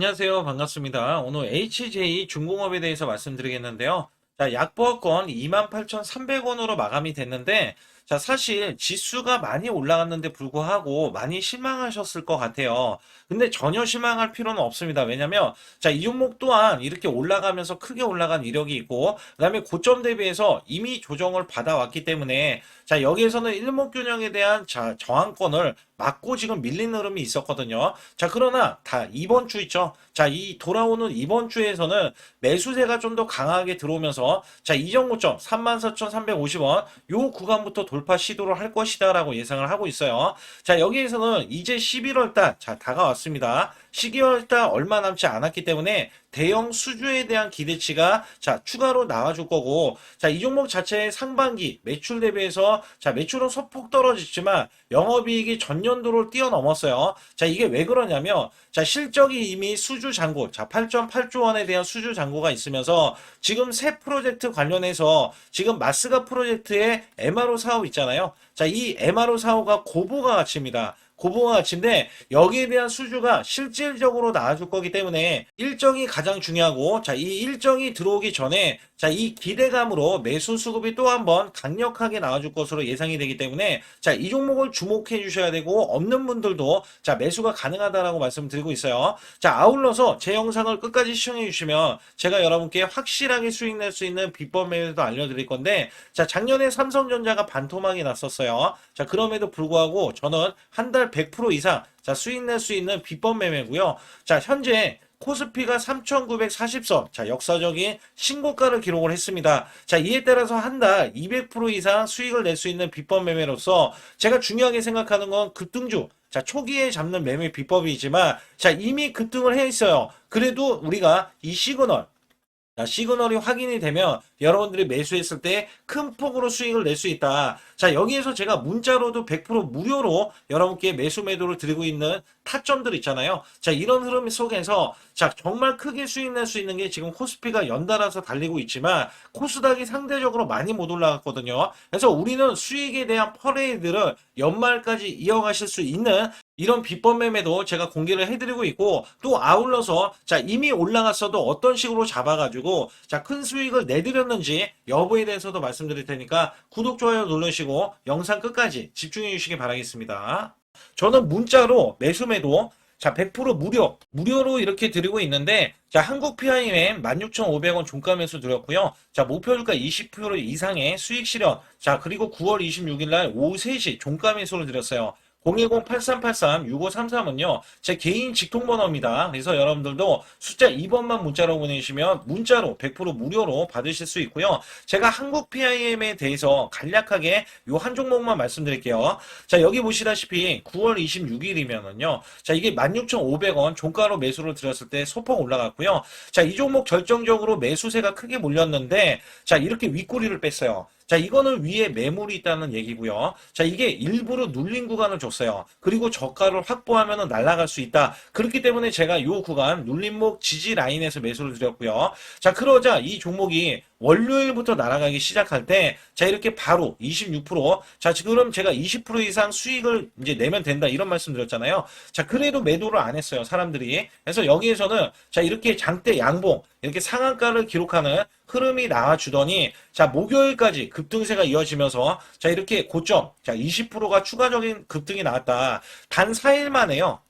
안녕하세요. 반갑습니다. 오늘 HJ 중공업에 대해서 말씀드리겠는데요. 자, 약보합권 28,300원으로 마감이 됐는데, 자, 사실 지수가 많이 올라갔는데 불구하고 많이 실망하셨을 것 같아요. 근데 전혀 실망할 필요는 없습니다. 왜냐면, 자, 이 종목 또한 이렇게 올라가면서 크게 올라간 이력이 있고, 그 다음에 고점 대비해서 이미 조정을 받아왔기 때문에, 자, 여기에서는 일목균형에 대한 자, 저항권을 맞고 지금 밀린 흐름이 있었거든요. 자, 그러나 다 이번 주 있죠. 자, 이 돌아오는 이번 주에서는 매수세가 좀 더 강하게 들어오면서 자, 이전 고점 34,350원 요 구간부터 돌파 시도를 할 것이다라고 예상을 하고 있어요. 자, 여기에서는 이제 11월 달 자, 다가왔습니다. 12월 달 얼마 남지 않았기 때문에 대형 수주에 대한 기대치가 자 추가로 나와줄 거고 자 이 종목 자체의 상반기 매출 대비해서 자 매출은 소폭 떨어졌지만 영업이익이 전년도를 뛰어넘었어요. 자 이게 왜 그러냐면 자 실적이 이미 수주 잔고 자 8.8조 원에 대한 수주 잔고가 있으면서 지금 새 프로젝트 관련해서 지금 마스가 프로젝트의 MRO 사업 있잖아요. 자 이 MRO 사업가 고부가 가치입니다. 고부가 가치인데 여기에 대한 수주가 실질적으로 나와줄 거기 때문에 일정이 가장 중요하고 자 이 일정이 들어오기 전에 자 이 기대감으로 매수 수급이 또 한번 강력하게 나와줄 것으로 예상이 되기 때문에 자 이 종목을 주목해 주셔야 되고 없는 분들도 자 매수가 가능하다라고 말씀드리고 있어요. 자 아울러서 제 영상을 끝까지 시청해 주시면 제가 여러분께 확실하게 수익 낼 수 있는 비법 매매도 알려드릴 건데 자 작년에 삼성전자가 반토막이 났었어요. 자 그럼에도 불구하고 저는 한달 100% 이상 자 수익 낼 수 있는 비법 매매고요. 자 현재 코스피가 3,940선, 자, 역사적인 신고가를 기록을 했습니다. 자, 이에 따라서 한 달 200% 이상 수익을 낼 수 있는 비법 매매로서 제가 중요하게 생각하는 건 급등주, 자, 초기에 잡는 매매 비법이지만, 자, 이미 급등을 해 있어요. 그래도 우리가 이 시그널, 자, 시그널이 확인이 되면 여러분들이 매수했을 때 큰 폭으로 수익을 낼 수 있다. 자, 여기에서 제가 문자로도 100% 무료로 여러분께 매수 매도를 드리고 있는 타점들 있잖아요. 자, 이런 흐름 속에서 자, 정말 크게 수익 낼 수 있는 게 지금 코스피가 연달아서 달리고 있지만 코스닥이 상대적으로 많이 못 올라갔거든요. 그래서 우리는 수익에 대한 퍼레이드를 연말까지 이어가실 수 있는 이런 비법 매매도 제가 공개를 해드리고 있고 또 아울러서 자 이미 올라갔어도 어떤 식으로 잡아가지고 자 큰 수익을 내드렸는지 여부에 대해서도 말씀드릴 테니까 구독 좋아요 누르시고 영상 끝까지 집중해 주시기 바라겠습니다. 저는 문자로 매수 매도 자 100% 무료 무료로 이렇게 드리고 있는데 자 한국 PIM 16,500원 종가 매수 드렸고요. 자 목표 주가 20% 이상의 수익 실현 자 그리고 9월 26일 날 오후 3시 종가 매수를 드렸어요. 010-8383-6533은요, 제 개인 직통번호입니다. 그래서 여러분들도 숫자 2번만 문자로 보내주시면 문자로 100% 무료로 받으실 수 있고요. 제가 한국 PIM에 대해서 간략하게 요 한 종목만 말씀드릴게요. 자, 여기 보시다시피 9월 26일이면은요, 자, 이게 16,500원 종가로 매수를 드렸을 때 소폭 올라갔고요. 자, 이 종목 결정적으로 매수세가 크게 몰렸는데, 자, 이렇게 윗꼬리를 뺐어요. 자, 이거는 위에 매물이 있다는 얘기고요. 자, 이게 일부러 눌린 구간을 줬어요. 그리고 저가를 확보하면 날아갈 수 있다. 그렇기 때문에 제가 이 구간 눌림목 지지 라인에서 매수를 드렸고요. 자, 그러자 이 종목이 월요일부터 날아가기 시작할 때, 자, 이렇게 바로 26%, 자, 지금 제가 20% 이상 수익을 이제 내면 된다. 이런 말씀 드렸잖아요. 자, 그래도 매도를 안 했어요. 사람들이. 그래서 여기에서는, 자, 이렇게 장대 양봉, 이렇게 상한가를 기록하는 흐름이 나와주더니, 자, 목요일까지 급등세가 이어지면서, 자, 이렇게 고점, 자, 20%가 추가적인 급등이 나왔다. 단 4일 만에요.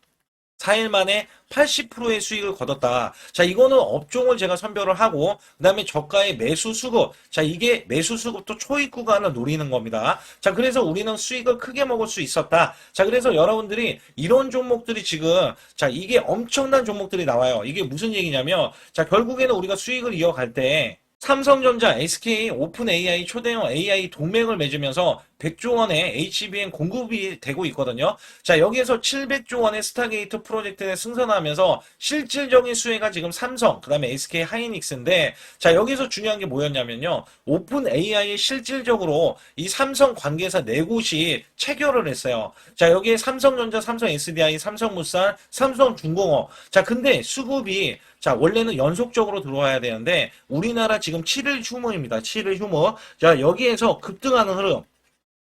4일 만에 80%의 수익을 거뒀다. 자, 이거는 업종을 제가 선별을 하고, 그 다음에 저가의 매수 수급. 자, 이게 매수 수급도 초입 구간을 노리는 겁니다. 자, 그래서 우리는 수익을 크게 먹을 수 있었다. 자, 그래서 여러분들이 이런 종목들이 지금, 자, 이게 엄청난 종목들이 나와요. 이게 무슨 얘기냐면, 자, 결국에는 우리가 수익을 이어갈 때, 삼성전자, SK, 오픈 AI, 초대형 AI 동맹을 맺으면서 100조 원의 HBM 공급이 되고 있거든요. 자, 여기에서 700조 원의 스타게이트 프로젝트에 승선하면서 실질적인 수혜가 지금 삼성, 그 다음에 SK 하이닉스인데, 자, 여기서 중요한 게 뭐였냐면요. 오픈 AI에 실질적으로 이 삼성 관계사 네 곳이 체결을 했어요. 자, 여기에 삼성전자, 삼성 SDI, 삼성물산, 삼성중공업. 자, 근데 수급이 자, 원래는 연속적으로 들어와야 되는데, 우리나라 지금 7일 휴무입니다. 7일 휴무. 자, 여기에서 급등하는 흐름.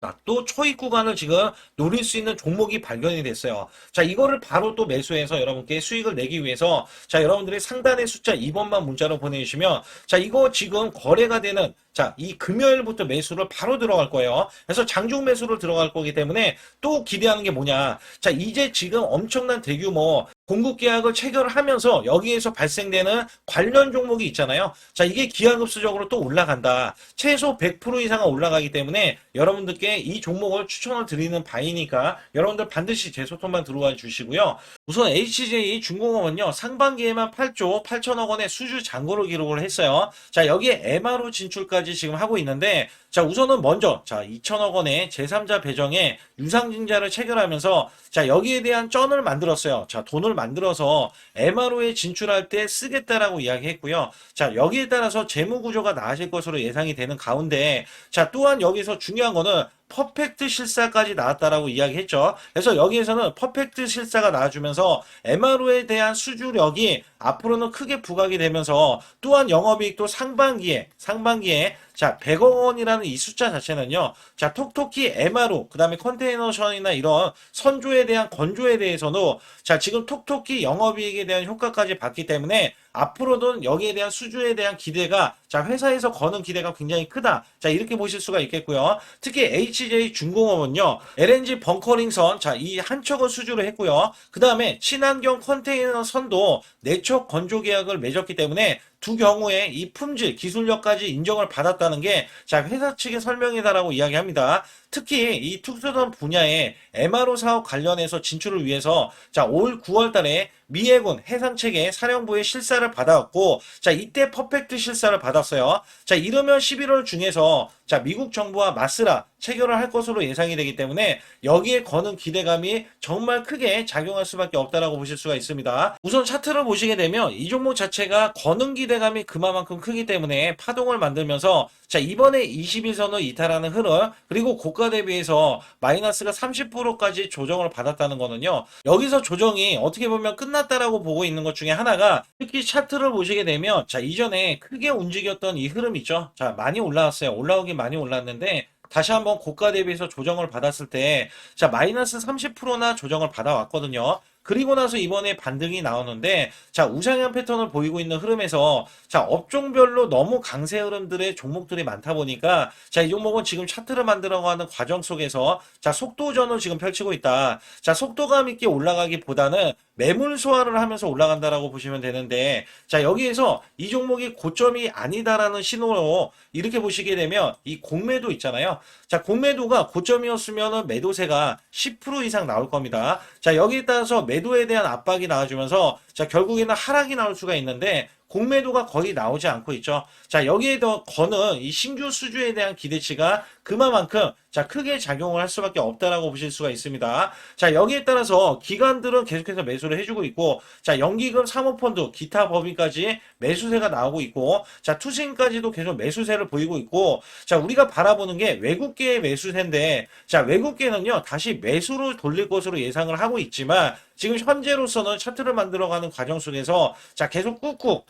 자, 또 초입 구간을 지금 노릴 수 있는 종목이 발견이 됐어요. 자, 이거를 바로 또 매수해서 여러분께 수익을 내기 위해서 자, 여러분들이 상단의 숫자 2번만 문자로 보내주시면 자, 이거 지금 거래가 되는 자, 이 금요일부터 매수를 바로 들어갈 거예요. 그래서 장중 매수를 들어갈 거기 때문에 또 기대하는 게 뭐냐. 자, 이제 지금 엄청난 대규모 공급 계약을 체결을 하면서 여기에서 발생되는 관련 종목이 있잖아요. 자, 이게 기하급수적으로 또 올라간다. 최소 100% 이상은 올라가기 때문에 여러분들께 이 종목을 추천을 드리는 바이니까 여러분들 반드시 제 소통만 들어와 주시고요. 우선 HJ 중공업은요, 상반기에만 8조 8천억 원의 수주 잔고를 기록을 했어요. 자, 여기에 MRO 진출까지 지금 하고 있는데, 자, 우선은 먼저, 자, 2천억 원의 제3자 배정에 유상증자를 체결하면서, 자, 여기에 대한 쩐을 만들었어요. 자, 돈을 만들어서 MRO에 진출할 때 쓰겠다라고 이야기했고요. 자, 여기에 따라서 재무 구조가 나아질 것으로 예상이 되는 가운데, 자, 또한 여기서 중요한 거는 퍼펙트 실사까지 나왔다라고 이야기했죠. 그래서 여기에서는 퍼펙트 실사가 나와주면서 MRO에 대한 수주력이 앞으로는 크게 부각이 되면서 또한 영업이익도 상반기에 상반기에 자 100억 원이라는 이 숫자 자체는요. 자 톡톡히 MRO 그다음에 컨테이너션이나 이런 선조에 대한 건조에 대해서도 자 지금 톡톡히 영업이익에 대한 효과까지 봤기 때문에 앞으로는 여기에 대한 수주에 대한 기대가 자 회사에서 거는 기대가 굉장히 크다. 자 이렇게 보실 수가 있겠고요. 특히 HJ 중공업은요. LNG 벙커링선 자 이 한 척을 수주를 했고요. 그 다음에 친환경 컨테이너 선도 내척 건조 계약을 맺었기 때문에 두 경우에 이 품질 기술력까지 인정을 받았다는 게 자 회사 측의 설명이다라고 이야기합니다. 특히 이 특수선 분야의 MRO 사업 관련해서 진출을 위해서 자 올 9월 달에 미해군 해상체계 사령부의 실사를 받아왔고 자 이때 퍼펙트 실사를 받았어요. 자 이러면 11월 중에서 자 미국 정부와 마스라 체결을 할 것으로 예상이 되기 때문에 여기에 거는 기대감이 정말 크게 작용할 수밖에 없다라고 보실 수가 있습니다. 우선 차트를 보시게 되면 이 종목 자체가 거는 기대감이 그만큼 크기 때문에 파동을 만들면서 자 이번에 21선을 이탈하는 흐름 그리고 고가 대비해서 마이너스가 30%까지 조정을 받았다는 거는요. 여기서 조정이 어떻게 보면 끝났다라고 보고 있는 것 중에 하나가 특히 차트를 보시게 되면 자 이전에 크게 움직였던 이 흐름 있죠. 자 많이 올라왔어요. 올라오긴 많이 올랐는데 다시 한번 고가 대비해서 조정을 받았을 때, 자, 마이너스 30%나 조정을 받아왔거든요. 그리고 나서 이번에 반등이 나오는데, 자, 우상향 패턴을 보이고 있는 흐름에서, 자, 업종별로 너무 강세 흐름들의 종목들이 많다 보니까, 자, 이 종목은 지금 차트를 만들어가는 과정 속에서, 자, 속도전을 지금 펼치고 있다. 자, 속도감 있게 올라가기보다는 매물 소화를 하면서 올라간다라고 보시면 되는데, 자, 여기에서 이 종목이 고점이 아니다라는 신호로 이렇게 보시게 되면, 이 공매도 있잖아요. 자, 공매도가 고점이었으면 매도세가 10% 이상 나올 겁니다. 자, 여기에 따라서 매도에 대한 압박이 나와주면서, 자, 결국에는 하락이 나올 수가 있는데, 공매도가 거의 나오지 않고 있죠. 자, 여기에 더 거는 이 신규 수주에 대한 기대치가 그만큼 자, 크게 작용을 할 수밖에 없다라고 보실 수가 있습니다. 자, 여기에 따라서 기관들은 계속해서 매수를 해주고 있고, 자, 연기금 사모펀드, 기타 법인까지 매수세가 나오고 있고, 자, 투신까지도 계속 매수세를 보이고 있고, 자, 우리가 바라보는 게 외국계의 매수세인데, 자, 외국계는요, 다시 매수로 돌릴 것으로 예상을 하고 있지만, 지금 현재로서는 차트를 만들어가는 과정 속에서, 자, 계속 꾹꾹,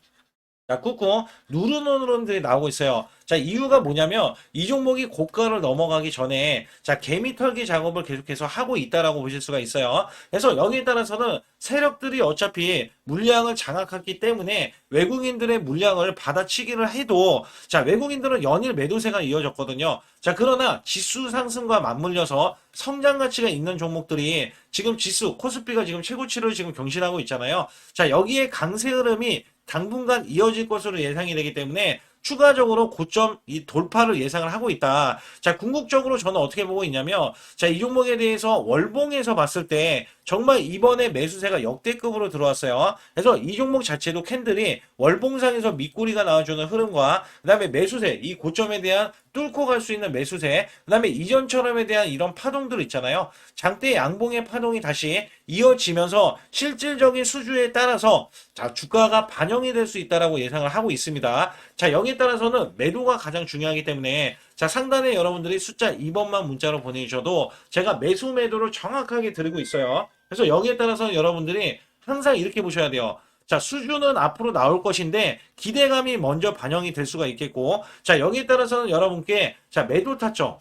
자, 꾹꾹 누르는 흐름들이 나오고 있어요. 자, 이유가 뭐냐면 이 종목이 고가를 넘어가기 전에 자, 개미 털기 작업을 계속해서 하고 있다라고 보실 수가 있어요. 그래서 여기에 따라서는 세력들이 어차피 물량을 장악했기 때문에 외국인들의 물량을 받아치기를 해도 자, 외국인들은 연일 매도세가 이어졌거든요. 자, 그러나 지수 상승과 맞물려서 성장 가치가 있는 종목들이 지금 지수 코스피가 지금 최고치를 지금 경신하고 있잖아요. 자, 여기에 강세 흐름이 당분간 이어질 것으로 예상이 되기 때문에 추가적으로 고점 이 돌파를 예상을 하고 있다. 자, 궁극적으로 저는 어떻게 보고 있냐면, 자, 이 종목에 대해서 월봉에서 봤을 때 정말 이번에 매수세가 역대급으로 들어왔어요. 그래서 이 종목 자체도 캔들이 월봉상에서 밑꼬리가 나와주는 흐름과 그 다음에 매수세, 이 고점에 대한 뚫고 갈 수 있는 매수세, 그 다음에 이전처럼에 대한 이런 파동들 있잖아요. 장대 양봉의 파동이 다시 이어지면서 실질적인 수주에 따라서 자, 주가가 반영이 될 수 있다라고 예상을 하고 있습니다. 자, 여기에 따라서는 매도가 가장 중요하기 때문에 자, 상단에 여러분들이 숫자 2번만 문자로 보내주셔도 제가 매수 매도를 정확하게 드리고 있어요. 그래서 여기에 따라서 여러분들이 항상 이렇게 보셔야 돼요. 자, 수주는 앞으로 나올 것인데 기대감이 먼저 반영이 될 수가 있겠고, 자, 여기에 따라서는 여러분께 자, 매도 타점.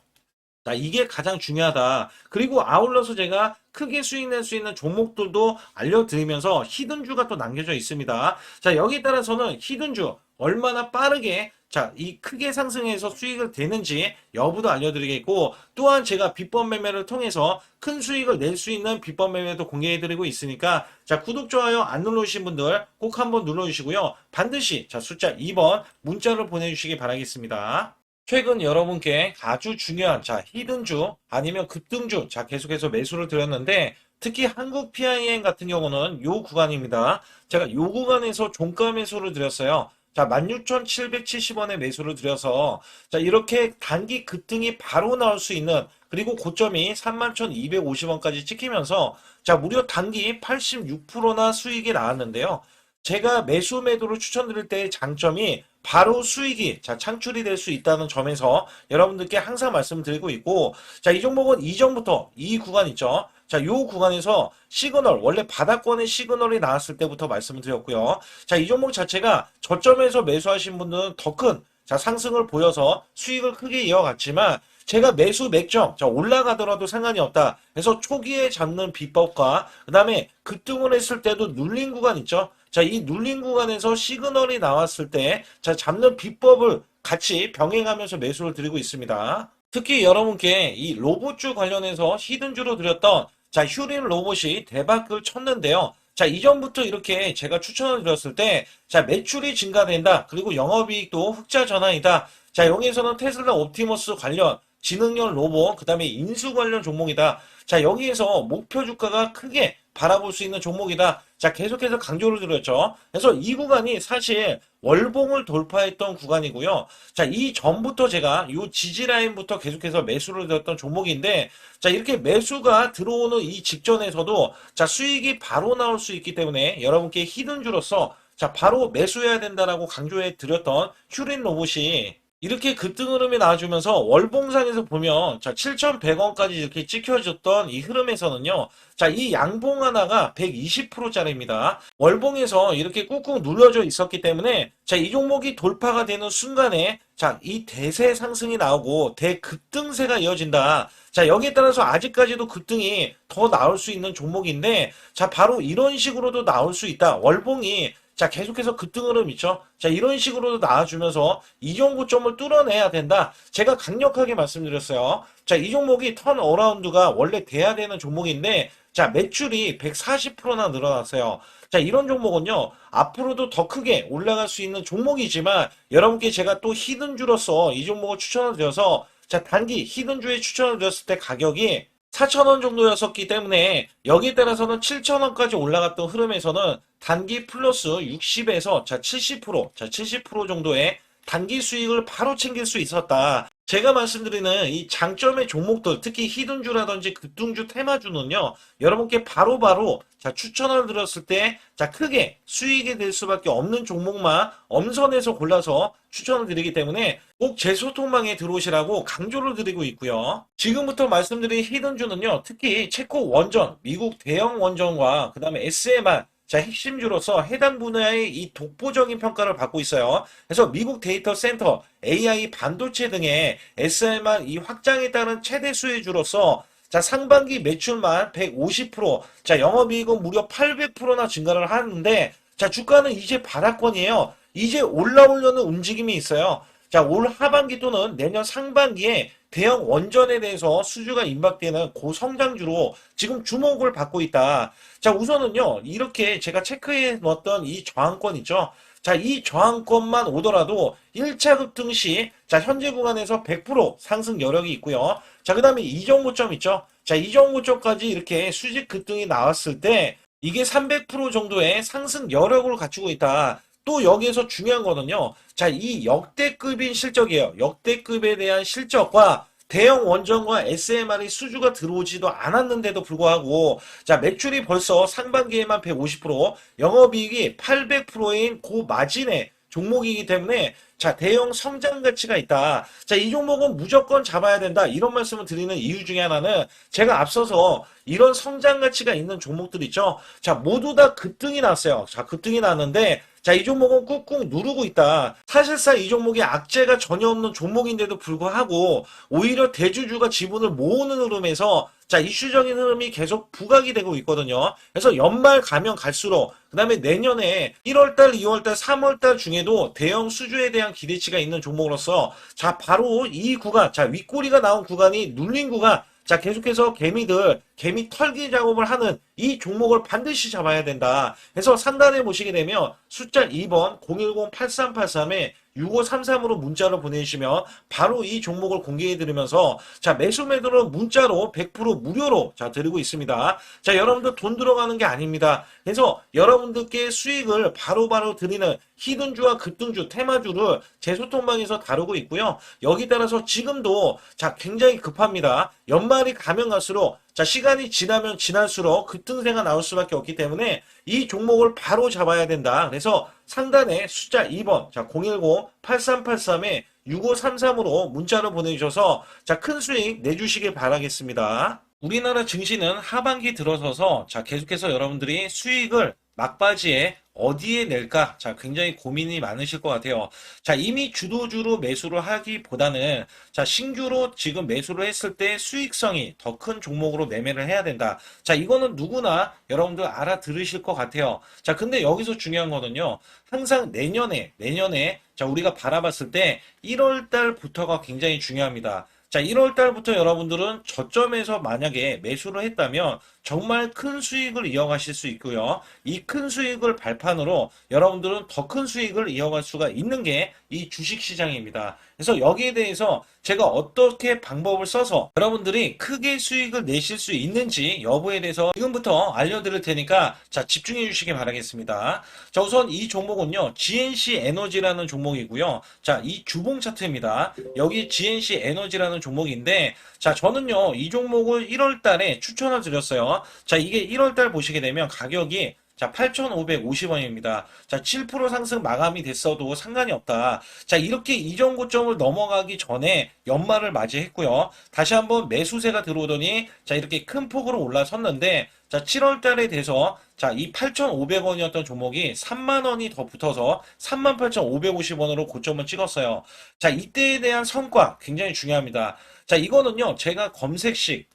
자, 이게 가장 중요하다. 그리고 아울러서 제가 크게 수익 낼 수 있는 종목들도 알려드리면서 히든주가 또 남겨져 있습니다. 자, 여기에 따라서는 히든주 얼마나 빠르게 자, 이 크게 상승해서 수익을 되는지 여부도 알려드리겠고, 또한 제가 비법 매매를 통해서 큰 수익을 낼 수 있는 비법 매매도 공개해드리고 있으니까, 자, 구독, 좋아요 안 눌러주신 분들 꼭 한번 눌러주시고요. 반드시, 자, 숫자 2번 문자를 보내주시기 바라겠습니다. 최근 여러분께 아주 중요한, 자, 히든주 아니면 급등주, 자, 계속해서 매수를 드렸는데, 특히 한국 PIN 같은 경우는 요 구간입니다. 제가 요 구간에서 종가 매수를 드렸어요. 자, 16,770원에 매수를 드려서, 자, 이렇게 단기 급등이 바로 나올 수 있는, 그리고 고점이 31,250원까지 찍히면서, 자, 무려 단기 86%나 수익이 나왔는데요. 제가 매수 매도를 추천드릴 때의 장점이 바로 수익이 자 창출이 될 수 있다는 점에서 여러분들께 항상 말씀드리고 있고 자 이 종목은 이전부터 이 구간 있죠 자 요 구간에서 시그널 원래 바닥권의 시그널이 나왔을 때부터 말씀을 드렸고요. 자 이 종목 자체가 저점에서 매수하신 분들은 더 큰 자 상승을 보여서 수익을 크게 이어갔지만 제가 매수 맥점 자 올라가더라도 상관이 없다. 그래서 초기에 잡는 비법과 그 다음에 급등을 했을 때도 눌린 구간 있죠? 자, 이 눌린 구간에서 시그널이 나왔을 때, 자, 잡는 비법을 같이 병행하면서 매수를 드리고 있습니다. 특히 여러분께 이 로봇주 관련해서 히든주로 드렸던, 자, 휴린 로봇이 대박을 쳤는데요. 자, 이전부터 이렇게 제가 추천을 드렸을 때, 자, 매출이 증가된다. 그리고 영업이익도 흑자 전환이다. 자, 여기에서는 테슬라 옵티머스 관련, 지능형 로봇, 그 다음에 인수 관련 종목이다. 자, 여기에서 목표 주가가 크게 바라볼 수 있는 종목이다. 자, 계속해서 강조를 드렸죠. 그래서 이 구간이 사실 월봉을 돌파했던 구간이고요. 자, 이 전부터 제가 이 지지 라인부터 계속해서 매수를 드렸던 종목인데, 자, 이렇게 매수가 들어오는 이 직전에서도 자, 수익이 바로 나올 수 있기 때문에 여러분께 히든주로서 자, 바로 매수해야 된다라고 강조해 드렸던 휴린 로봇이 이렇게 급등 흐름이 나와주면서 월봉상에서 보면 자 7,100원까지 이렇게 찍혀졌던 이 흐름에서는요. 자 이 양봉 하나가 120%짜리입니다. 월봉에서 이렇게 꾹꾹 눌러져 있었기 때문에 자 이 종목이 돌파가 되는 순간에 자 이 대세 상승이 나오고 대급등세가 이어진다. 자 여기에 따라서 아직까지도 급등이 더 나올 수 있는 종목인데 자 바로 이런 식으로도 나올 수 있다. 월봉이 자, 계속해서 급등 흐름 있죠? 자, 이런 식으로도 나와주면서 이종 고점을 뚫어내야 된다. 제가 강력하게 말씀드렸어요. 자, 이 종목이 턴 어라운드가 원래 돼야 되는 종목인데, 자, 매출이 140%나 늘어났어요. 자, 이런 종목은요, 앞으로도 더 크게 올라갈 수 있는 종목이지만, 여러분께 제가 또 히든주로서 이 종목을 추천을 드려서, 자, 단기 히든주에 추천을 드렸을 때 가격이 4,000원 정도였었기 때문에 여기에 따라서는 7,000원까지 올라갔던 흐름에서는 단기 플러스 60에서 자 70%, 자 70% 정도의 단기 수익을 바로 챙길 수 있었다. 제가 말씀드리는 이 장점의 종목들, 특히 히든주라든지 급등주, 테마주는요, 여러분께 바로바로 자 추천을 드렸을 때, 자 크게 수익이 될 수밖에 없는 종목만 엄선해서 골라서 추천을 드리기 때문에 꼭 제 소통망에 들어오시라고 강조를 드리고 있고요. 지금부터 말씀드린 히든주는요, 특히 체코 원전, 미국 대형 원전과 그 다음에 SMR, 자, 핵심주로서 해당 분야의 이 독보적인 평가를 받고 있어요. 그래서 미국 데이터 센터, AI 반도체 등의 SMR 이 확장에 따른 최대 수혜주로서 자, 상반기 매출만 150%, 자, 영업이익은 무려 800%나 증가를 하는데, 자, 주가는 이제 바닥권이에요. 이제 올라오려는 움직임이 있어요. 자, 올 하반기 또는 내년 상반기에 대형 원전에 대해서 수주가 임박되는 고성장주로 지금 주목을 받고 있다. 자, 우선은요, 이렇게 제가 체크해 놓았던 이 저항권 있죠. 자, 이 저항권만 오더라도 1차 급등 시, 자, 현재 구간에서 100% 상승 여력이 있고요. 자, 그 다음에 이정 고점 있죠. 자, 이정 고점까지 이렇게 수직 급등이 나왔을 때, 이게 300% 정도의 상승 여력을 갖추고 있다. 또 여기에서 중요한 거는요. 자, 이 역대급인 실적이에요. 역대급에 대한 실적과 대형 원전과 SMR이 수주가 들어오지도 않았는데도 불구하고 자 매출이 벌써 상반기에만 150% 영업이익이 800%인 고마진의 종목이기 때문에 자 대형 성장 가치가 있다. 자이 종목은 무조건 잡아야 된다. 이런 말씀을 드리는 이유 중에 하나는 제가 앞서서 이런 성장 가치가 있는 종목들 있죠. 자 모두 다 급등이 났어요. 자 급등이 났는데 자, 이 종목은 꾹꾹 누르고 있다. 사실상 이 종목이 악재가 전혀 없는 종목인데도 불구하고 오히려 대주주가 지분을 모으는 흐름에서 자, 이슈적인 흐름이 계속 부각이 되고 있거든요. 그래서 연말 가면 갈수록 그다음에 내년에 1월달, 2월달, 3월달 중에도 대형 수주에 대한 기대치가 있는 종목으로서 자, 바로 이 구간, 자, 윗꼬리가 나온 구간이 눌린 구간 자, 계속해서 개미들, 개미 털기 작업을 하는 이 종목을 반드시 잡아야 된다. 그래서 상단에 보시게 되면 숫자 2번 010-8383에 6533으로 문자를 보내주시면 바로 이 종목을 공개해 드리면서 자, 매수 매도는 문자로 100% 무료로 자, 드리고 있습니다. 자, 여러분들 돈 들어가는 게 아닙니다. 그래서 여러분들께 수익을 바로바로 드리는 히든주와 급등주, 테마주를 제 소통방에서 다루고 있고요. 여기 따라서 지금도 자, 굉장히 급합니다. 연말이 가면 갈수록 자, 시간이 지나면 지날수록 급등세가 나올 수밖에 없기 때문에 이 종목을 바로 잡아야 된다. 그래서 상단에 숫자 2번, 자, 010-8383에 6533으로 문자를 보내주셔서 자, 큰 수익 내주시길 바라겠습니다. 우리나라 증시는 하반기 들어서서 자, 계속해서 여러분들이 수익을 막바지에 어디에 낼까? 자, 굉장히 고민이 많으실 것 같아요. 자, 이미 주도주로 매수를 하기보다는 자, 신규로 지금 매수를 했을 때 수익성이 더 큰 종목으로 매매를 해야 된다. 자, 이거는 누구나 여러분들 알아들으실 것 같아요. 자, 근데 여기서 중요한 거는요. 항상 내년에, 내년에 자, 우리가 바라봤을 때 1월 달부터가 굉장히 중요합니다. 자, 1월 달부터 여러분들은 저점에서 만약에 매수를 했다면 정말 큰 수익을 이어가실 수 있고요. 이 큰 수익을 발판으로 여러분들은 더 큰 수익을 이어갈 수가 있는 게 이 주식 시장입니다. 그래서 여기에 대해서 제가 어떻게 방법을 써서 여러분들이 크게 수익을 내실 수 있는지 여부에 대해서 지금부터 알려드릴 테니까 자, 집중해 주시기 바라겠습니다. 자, 우선 이 종목은요, GNC 에너지라는 종목이고요. 자, 이 주봉 차트입니다. 여기 GNC 에너지라는 종목인데, 자, 저는요, 이 종목을 1월 달에 추천을 드렸어요. 자, 이게 1월 달 보시게 되면 가격이 자, 8,550원입니다. 자, 7% 상승 마감이 됐어도 상관이 없다. 자, 이렇게 이전 고점을 넘어가기 전에 연말을 맞이했고요. 다시 한번 매수세가 들어오더니 자, 이렇게 큰 폭으로 올라섰는데 자, 7월 달에 돼서 자, 이 8,500원이었던 종목이 3만 원이 더 붙어서 38,550원으로 고점을 찍었어요. 자, 이때에 대한 성과 굉장히 중요합니다. 자, 이거는요. 제가 검색식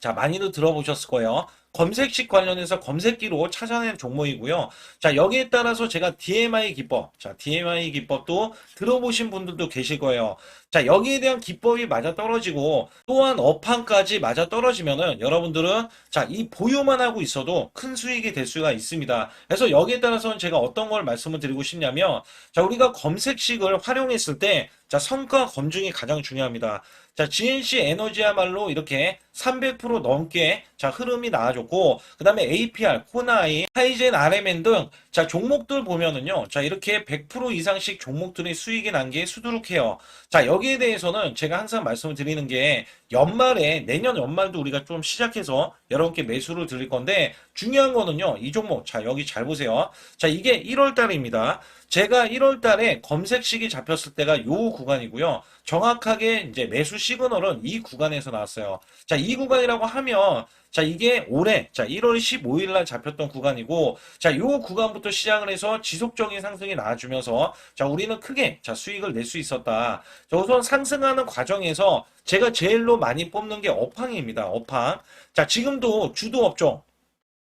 자, 많이들 들어보셨을 거예요. 검색식 관련해서 검색기로 찾아낸 종목이고요. 자, 여기에 따라서 제가 DMI 기법, 자, DMI 기법도 들어보신 분들도 계실 거예요. 자, 여기에 대한 기법이 맞아 떨어지고 또한 업황까지 맞아 떨어지면은 여러분들은 자, 이 보유만 하고 있어도 큰 수익이 될 수가 있습니다. 그래서 여기에 따라서는 제가 어떤 걸 말씀을 드리고 싶냐면 자, 우리가 검색식을 활용했을 때 자, 성과 검증이 가장 중요합니다. 자, GNC 에너지야말로 이렇게 300% 넘게 자, 흐름이 나와줬고, 그 다음에 APR, 코나이, 하이젠, RMN 등 자, 종목들 보면은요. 자, 이렇게 100% 이상씩 종목들이 수익이 난 게 수두룩해요. 자, 여기에 대해서는 제가 항상 말씀을 드리는 게 연말에 내년 연말도 우리가 좀 시작해서 여러분께 매수를 드릴 건데 중요한 거는요. 이 종목 자, 여기 잘 보세요. 자, 이게 1월 달입니다. 제가 1월 달에 검색식이 잡혔을 때가 요 구간이고요. 정확하게 이제 매수 시그널은 이 구간에서 나왔어요. 자, 이 구간이라고 하면 자, 이게 올해, 자, 1월 15일 날 잡혔던 구간이고, 자, 요 구간부터 시작을 해서 지속적인 상승이 나와주면서, 자, 우리는 크게, 자, 수익을 낼 수 있었다. 자, 우선 상승하는 과정에서 제가 제일로 많이 뽑는 게 업황입니다. 업황. 자, 지금도 주도 업종.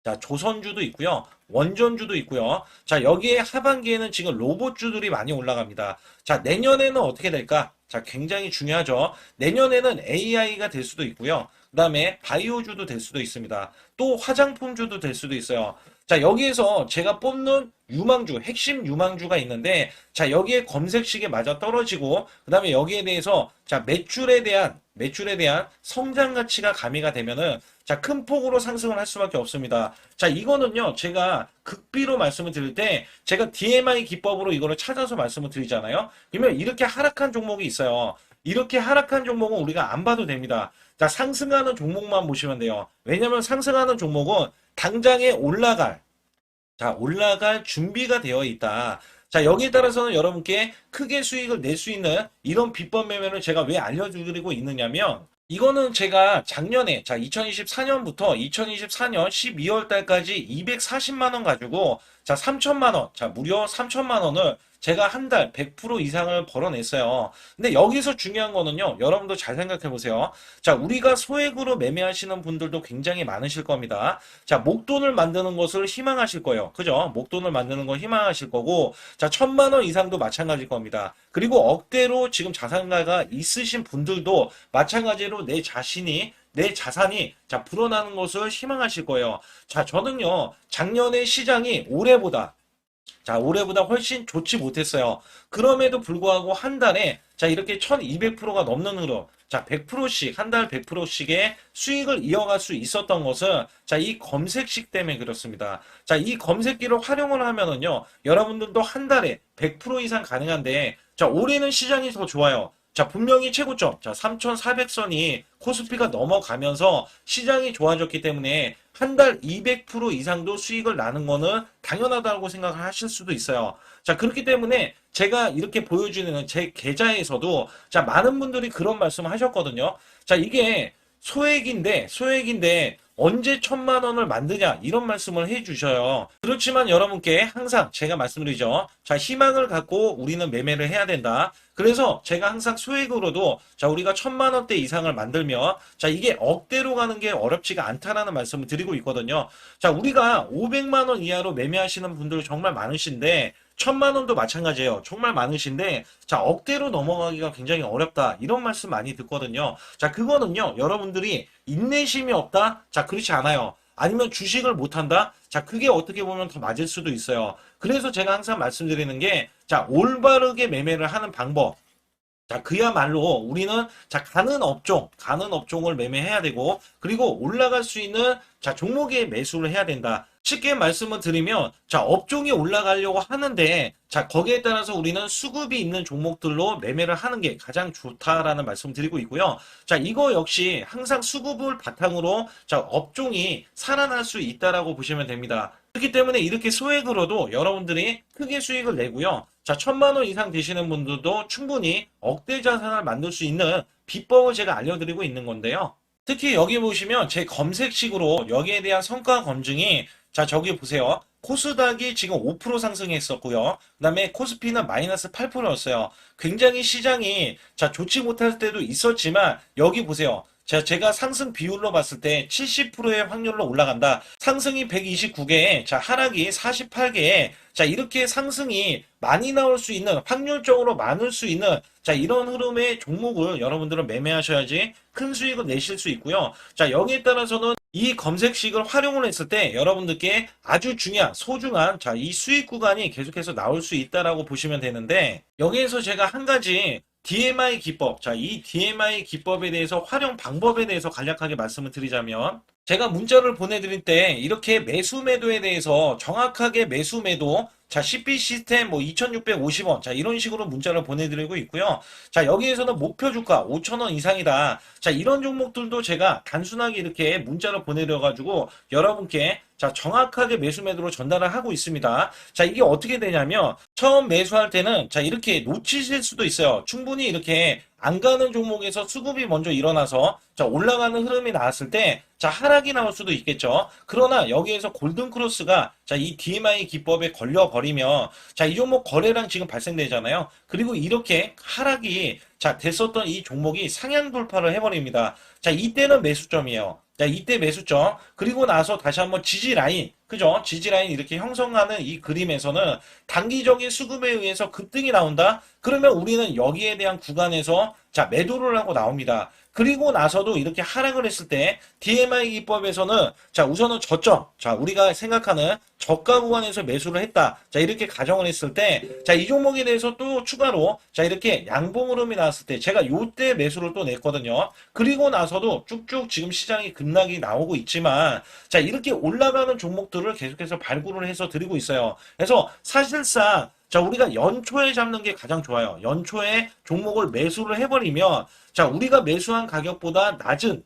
자, 조선주도 있고요. 원전주도 있고요. 자, 여기에 하반기에는 지금 로봇주들이 많이 올라갑니다. 자, 내년에는 어떻게 될까? 자, 굉장히 중요하죠. 내년에는 AI가 될 수도 있고요. 그 다음에 바이오주도 될 수도 있습니다. 또 화장품주도 될 수도 있어요. 자, 여기에서 제가 뽑는 유망주, 핵심 유망주가 있는데, 자, 여기에 검색식에 맞아 떨어지고, 그 다음에 여기에 대해서, 자, 매출에 대한, 매출에 대한 성장 가치가 가미가 되면은, 자, 큰 폭으로 상승을 할 수밖에 없습니다. 자, 이거는요, 제가 극비로 말씀을 드릴 때, 제가 DMI 기법으로 이거를 찾아서 말씀을 드리잖아요. 그러면 이렇게 하락한 종목이 있어요. 이렇게 하락한 종목은 우리가 안 봐도 됩니다. 자, 상승하는 종목만 보시면 돼요. 왜냐면 상승하는 종목은 당장에 올라갈, 자, 올라갈 준비가 되어 있다. 자, 여기에 따라서는 여러분께 크게 수익을 낼 수 있는 이런 비법 매매를 제가 왜 알려드리고 있느냐면, 이거는 제가 작년에, 자, 2024년부터 2024년 12월 달까지 240만 원 가지고, 자, 3천만 원, 자, 무려 3천만 원을 제가 한 달 100% 이상을 벌어냈어요. 근데 여기서 중요한 거는요, 여러분도 잘 생각해 보세요. 자, 우리가 소액으로 매매하시는 분들도 굉장히 많으실 겁니다. 자, 목돈을 만드는 것을 희망하실 거예요. 그죠? 목돈을 만드는 걸 희망하실 거고, 자, 천만 원 이상도 마찬가지일 겁니다. 그리고 억대로 지금 자산가가 있으신 분들도 마찬가지로 내 자신이 내 자산이 자 불어나는 것을 희망하실 거예요. 자 저는요 작년에 시장이 올해보다 자 올해보다 훨씬 좋지 못했어요. 그럼에도 불구하고 한 달에 자 이렇게 1200%가 넘는 흐름 자 100%씩 한 달 100%씩의 수익을 이어갈 수 있었던 것은 자 이 검색식 때문에 그렇습니다. 자 이 검색기를 활용을 하면은요 여러분들도 한 달에 100% 이상 가능한데 자 올해는 시장이 더 좋아요. 자, 분명히 최고점. 자, 3,400선이 코스피가 넘어가면서 시장이 좋아졌기 때문에 한 달 200% 이상도 수익을 나는 거는 당연하다고 생각을 하실 수도 있어요. 자, 그렇기 때문에 제가 이렇게 보여주는 제 계좌에서도 자, 많은 분들이 그런 말씀을 하셨거든요. 자, 이게 소액인데, 소액인데, 언제 천만 원을 만드냐 이런 말씀을 해주셔요. 그렇지만 여러분께 항상 제가 말씀드리죠. 자 희망을 갖고 우리는 매매를 해야 된다. 그래서 제가 항상 소액으로도 자 우리가 천만 원대 이상을 만들면 자 이게 억대로 가는 게 어렵지가 않다라는 말씀을 드리고 있거든요. 자 우리가 500만 원 이하로 매매하시는 분들 정말 많으신데 천만 원도 마찬가지예요. 정말 많으신데 자 억대로 넘어가기가 굉장히 어렵다 이런 말씀 많이 듣거든요. 자 그거는요 여러분들이 인내심이 없다. 자 그렇지 않아요. 아니면 주식을 못한다? 자, 그게 어떻게 보면 더 맞을 수도 있어요. 그래서 제가 항상 말씀드리는 게, 자, 올바르게 매매를 하는 방법. 자, 그야말로 우리는 자, 가는 업종, 가는 업종을 매매해야 되고, 그리고 올라갈 수 있는 자, 종목에 매수를 해야 된다. 쉽게 말씀을 드리면, 자, 업종이 올라가려고 하는데, 자, 거기에 따라서 우리는 수급이 있는 종목들로 매매를 하는 게 가장 좋다라는 말씀을 드리고 있고요. 자, 이거 역시 항상 수급을 바탕으로, 자, 업종이 살아날 수 있다라고 보시면 됩니다. 그렇기 때문에 이렇게 소액으로도 여러분들이 크게 수익을 내고요. 자, 천만 원 이상 되시는 분들도 충분히 억대 자산을 만들 수 있는 비법을 제가 알려드리고 있는 건데요. 특히 여기 보시면 제 검색식으로 여기에 대한 성과 검증이 자, 저기 보세요. 코스닥이 지금 5% 상승했었고요. 그다음에 코스피는 마이너스 8%였어요. 굉장히 시장이 자, 좋지 못할 때도 있었지만 여기 보세요. 자, 제가 상승 비율로 봤을 때 70%의 확률로 올라간다. 상승이 129개에, 자, 하락이 48개에, 자, 이렇게 상승이 많이 나올 수 있는, 확률적으로 많을 수 있는, 자, 이런 흐름의 종목을 여러분들은 매매하셔야지 큰 수익을 내실 수 있고요. 자, 여기에 따라서는 이 검색식을 활용을 했을 때 여러분들께 아주 중요한, 소중한, 자, 이 수익 구간이 계속해서 나올 수 있다라고 보시면 되는데, 여기에서 제가 한 가지 DMI 기법. 자, 이 DMI 기법에 대해서 활용 방법에 대해서 간략하게 말씀을 드리자면, 제가 문자를 보내드릴 때 이렇게 매수 매도에 대해서 정확하게 매수 매도, 자, CP 시스템 뭐 2650원, 자, 이런 식으로 문자를 보내드리고 있고요. 자, 여기에서는 목표 주가 5천원 이상이다. 자, 이런 종목들도 제가 단순하게 이렇게 문자를 보내드려가지고 여러분께 자, 정확하게 매수 매도로 전달을 하고 있습니다. 자, 이게 어떻게 되냐면 처음 매수할 때는 자, 이렇게 놓치실 수도 있어요. 충분히 이렇게 안 가는 종목에서 수급이 먼저 일어나서 자, 올라가는 흐름이 나왔을 때 자, 하락이 나올 수도 있겠죠. 그러나 여기에서 골든 크로스가 자, 이 DMI 기법에 걸려 버리면 자, 이 종목 거래량 지금 발생되잖아요. 그리고 이렇게 하락이 자, 됐었던 이 종목이 상향 돌파를 해 버립니다. 자, 이때는 매수점이에요. 자, 이때 매수점. 그리고 나서 다시 한번 지지 라인. 그죠? 지지 라인 이렇게 형성하는 이 그림에서는 단기적인 수급에 의해서 급등이 나온다? 그러면 우리는 여기에 대한 구간에서 자, 매도를 하고 나옵니다. 그리고 나서도 이렇게 하락을 했을 때 DMI 기법에서는 자, 우선은 저점. 자, 우리가 생각하는 저가 구간에서 매수를 했다. 자, 이렇게 가정을 했을 때 자, 이 종목에 대해서 또 추가로 자, 이렇게 양봉 흐름이 나왔을 때 제가 요때 매수를 또 냈거든요. 그리고 나서도 쭉쭉 지금 시장이 급락이 나오고 있지만 자, 이렇게 올라가는 종목들을 계속해서 발굴을 해서 드리고 있어요. 그래서 사실상 자, 우리가 연초에 잡는 게 가장 좋아요. 연초에 종목을 매수를 해버리면, 자, 우리가 매수한 가격보다 낮은,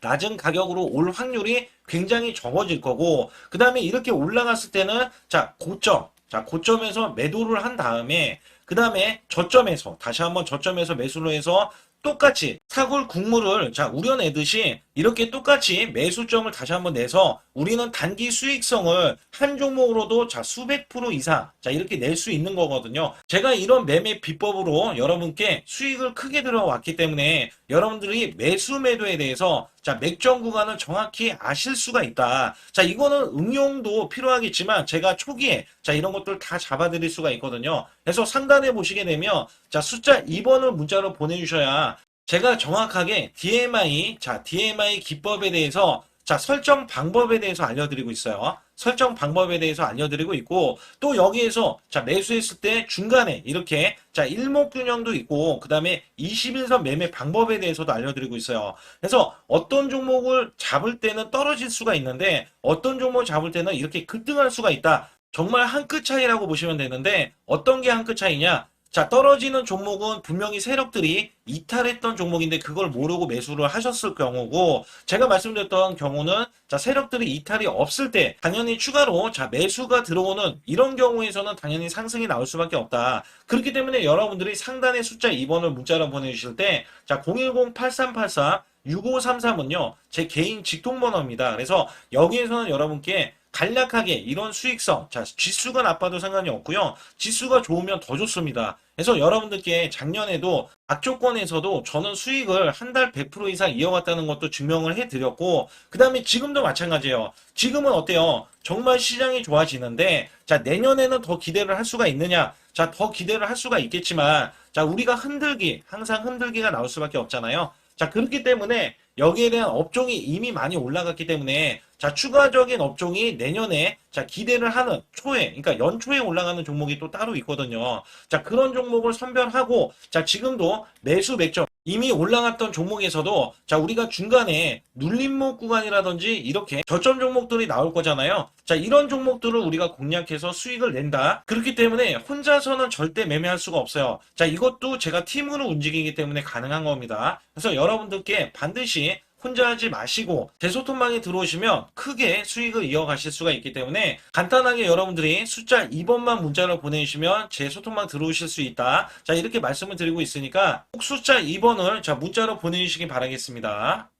낮은 가격으로 올 확률이 굉장히 적어질 거고, 그 다음에 이렇게 올라갔을 때는, 자, 고점, 자, 고점에서 매도를 한 다음에, 그 다음에 저점에서, 다시 한번 저점에서 매수를 해서 똑같이 사골 국물을 자 우려내듯이 이렇게 똑같이 매수점을 다시 한번 내서 우리는 단기 수익성을 한 종목으로도 자 수백 프로 이상 자 이렇게 낼 수 있는 거거든요. 제가 이런 매매 비법으로 여러분께 수익을 크게 들어왔기 때문에 여러분들이 매수 매도에 대해서 자 맥점 구간을 정확히 아실 수가 있다. 자 이거는 응용도 필요하겠지만 제가 초기에 자 이런 것들 다 잡아드릴 수가 있거든요. 그래서 상단에 보시게 되면 자 숫자 2번을 문자로 보내주셔야 제가 정확하게 DMI, 자, DMI 기법에 대해서, 자, 설정 방법에 대해서 알려드리고 있어요. 설정 방법에 대해서 알려드리고 있고, 또 여기에서, 자, 매수했을 때 중간에 이렇게, 자, 일목균형도 있고, 그 다음에 21선 매매 방법에 대해서도 알려드리고 있어요. 그래서 어떤 종목을 잡을 때는 떨어질 수가 있는데, 어떤 종목을 잡을 때는 이렇게 급등할 수가 있다. 정말 한 끗 차이라고 보시면 되는데, 어떤 게 한 끗 차이냐? 자, 떨어지는 종목은 분명히 세력들이 이탈했던 종목인데 그걸 모르고 매수를 하셨을 경우고 제가 말씀드렸던 경우는 자, 세력들이 이탈이 없을 때 당연히 추가로 자, 매수가 들어오는 이런 경우에서는 당연히 상승이 나올 수밖에 없다. 그렇기 때문에 여러분들이 상단의 숫자 2번을 문자로 보내주실 때 자, 010-8384 6533은요, 제 개인 직통번호입니다. 그래서 여기에서는 여러분께 간략하게 이런 수익성, 자, 지수가 나빠도 상관이 없고요. 지수가 좋으면 더 좋습니다. 그래서 여러분들께 작년에도 악조건에서도 저는 수익을 한 달 100% 이상 이어갔다는 것도 증명을 해드렸고, 그 다음에 지금도 마찬가지예요. 지금은 어때요? 정말 시장이 좋아지는데, 자, 내년에는 더 기대를 할 수가 있느냐? 자, 더 기대를 할 수가 있겠지만, 자, 우리가 흔들기, 항상 흔들기가 나올 수밖에 없잖아요. 자, 그렇기 때문에 여기에 대한 업종이 이미 많이 올라갔기 때문에 자, 추가적인 업종이 내년에 자, 기대를 하는 초에, 그러니까 연초에 올라가는 종목이 또 따로 있거든요. 자, 그런 종목을 선별하고 자, 지금도 매수 맥점 이미 올라갔던 종목에서도 자, 우리가 중간에 눌림목 구간이라든지 이렇게 저점 종목들이 나올 거잖아요. 자, 이런 종목들을 우리가 공략해서 수익을 낸다. 그렇기 때문에 혼자서는 절대 매매할 수가 없어요. 자, 이것도 제가 팀으로 움직이기 때문에 가능한 겁니다. 그래서 여러분들께 반드시 혼자 하지 마시고 대소통방에 들어오시면 크게 수익을 이어가실 수가 있기 때문에 간단하게 여러분들이 숫자 2번만 문자로 보내주시면 제 소통방 들어오실 수 있다. 자 이렇게 말씀을 드리고 있으니까 꼭 숫자 2번을 자 문자로 보내주시기 바라겠습니다.